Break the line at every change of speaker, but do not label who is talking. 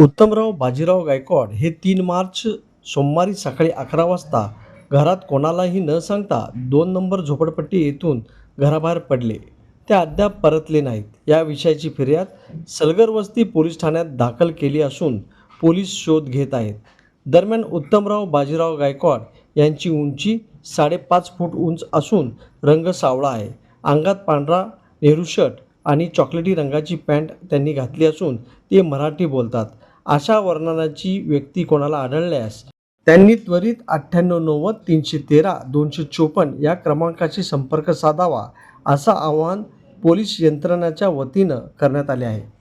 उत्तमराव बाजीराव गायकवाड हे तीन मार्च सोमवारी सकाळी अकरा वाजता घरात कोणालाही न सांगता दोन नंबर झोपडपट्टी येथून घराबाहेर पडले. ते अद्याप परतले नाहीत. या विषयाची फिर्याद सलगरवस्ती पोलीस ठाण्यात दाखल केली असून पोलीस शोध घेत आहेत. दरम्यान उत्तमराव बाजीराव गायकवाड यांची उंची साडेपाच फूट उंच असून रंग सावळा आहे. अंगात पांढरा नेहरू शर्ट आणि चॉकलेटी रंगाची पॅन्ट त्यांनी घातली असून ते मराठी बोलतात. अशा वर्णनाची व्यक्ती कोणाला आढळल्यास? त्यांनी त्वरित अठ्ठ्याण्णव नव्वद तीनशे तेरा दोनशे चोपन्न या क्रमांकाशी संपर्क साधावा असं आवाहन पोलीस यंत्रणाच्या वतीनं करण्यात आले आहे.